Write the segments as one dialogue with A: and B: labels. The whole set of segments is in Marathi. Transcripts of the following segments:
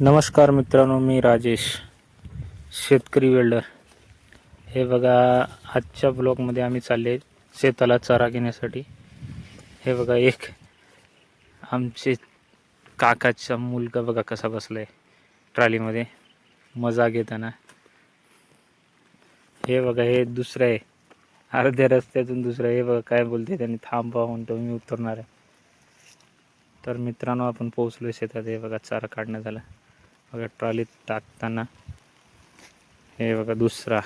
A: नमस्कार मित्रांनो मी राजेश शेतकरी वेल्डर. हे बघा आजच्या ब्लॉगमध्ये आम्ही चालले शेताला चारा घेण्यासाठी. हे बघा एक आमचे काकाचा मुलगा बघा कसा बसला आहे ट्रॉलीमध्ये मजा घेताना. हे बघा हे दुसरं आहे. अर्ध्या रस्त्यातून दुसरं हे बघा काय बोलते त्यांनी थांबा म्हणतो मी उतरणार आहे. तर मित्रांनो आपण पोहोचलो शेतात. हे बघा चारा काढण्यात झाला बघा ट्रॉलीत टाकताना. हे बघा दुसरा.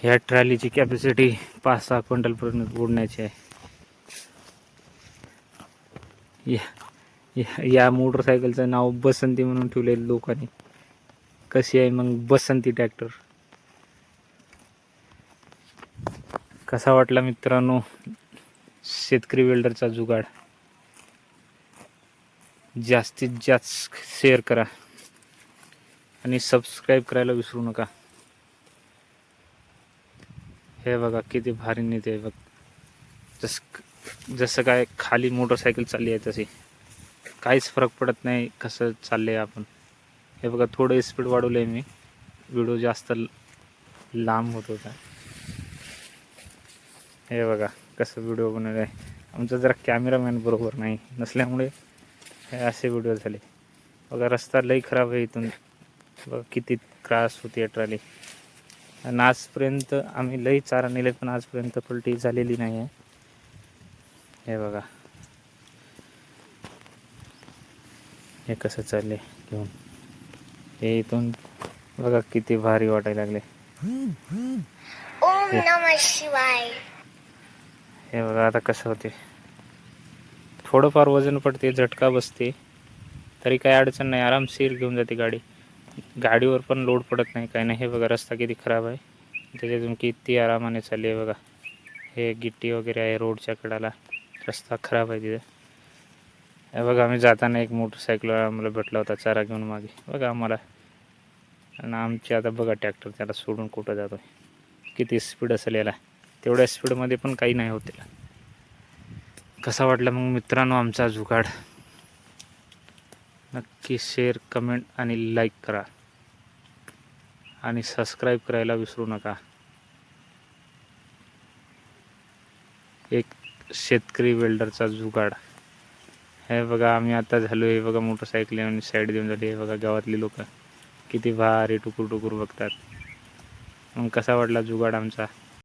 A: ह्या ट्रॉलीची कॅपॅसिटी पाच सहा क्विंटलपर्यंत ओढण्याची आहे. या या- या मोटरसायकलचं नाव बसंती म्हणून ठेवलेलं लोकांनी. कशी आहे मग बसंती ट्रॅक्टर कसा वाटला मित्रांनो शेतकरी वेल्डरचा जुगाड? जास्तीत जास्त शेअर करा. आणि सबस्क्राईब करायला विसरू नका. हे बघा किती भारी नेते बघ. जस जसं काय खाली मोटरसायकल चालली आहे तशी. काहीच फरक पडत नाही कसं चाललं आहे आपण. हे बघा थोडं स्पीड वाढवलं आहे मी. व्हिडिओ जास्त लांब होत होता. हे बघा कसं व्हिडिओ बनवलं आहे आमचा जरा कॅमेरामॅन बरोबर नाही. नसल्यामुळे हे असे व्हिडिओ झाले. बघा रस्ता लई खराब आहे इथून. बघा किती त्रास होते ट्रॉली. आणि आजपर्यंत आम्ही लई चारा नेले पण आजपर्यंत पलटी झालेली नाही आहे. हे बघा. हे कसं चालले घेऊन. हे इथून बघा किती भारी वाटायला लागले.
B: ओम नमः शिवाय.
A: हे बघा आता कसं होते थोडंफार वजन पडते झटका बसते तरी काही अडचण नाही. आरामशीर घेऊन जाते गाडी. गाडीवर पण लोड पडत नाही काही नाही. हे बघा रस्ता किती खराब आहे. त्याच्यातून किती आरामाने चालली आहे बघा. हे गिट्टी वगैरे आहे रोडच्या कडाला. रस्ता खराब आहे तिथे. हे बघा आम्ही जाताना एक मोटरसायकल आम्हाला भेटला होता चारा घेऊन मागे. बघा आम्हाला. आणि आमची आता बघा ट्रॅक्टर त्याला सोडून कुठं जातो किती स्पीड असेल याला. तेवढ्या स्पीडमध्ये पण काही नाही होत त्याला. कसा वाटला मग मित्रांनो आमचा जुगाड? नक्की शेअर कमेंट आणि लाईक करा. आणि सबस्क्राईब करायला विसरू नका. एक शेतकरी वेल्डरचा जुगाड. हे बघा आम्ही आता झालो हे बघा मोटरसायकल आणि साईड देऊन झाली. हे बघा गावातली लोक किती भारी टुकूर टुकूर बघतात. मग कसा वाटला जुगाड आमचा?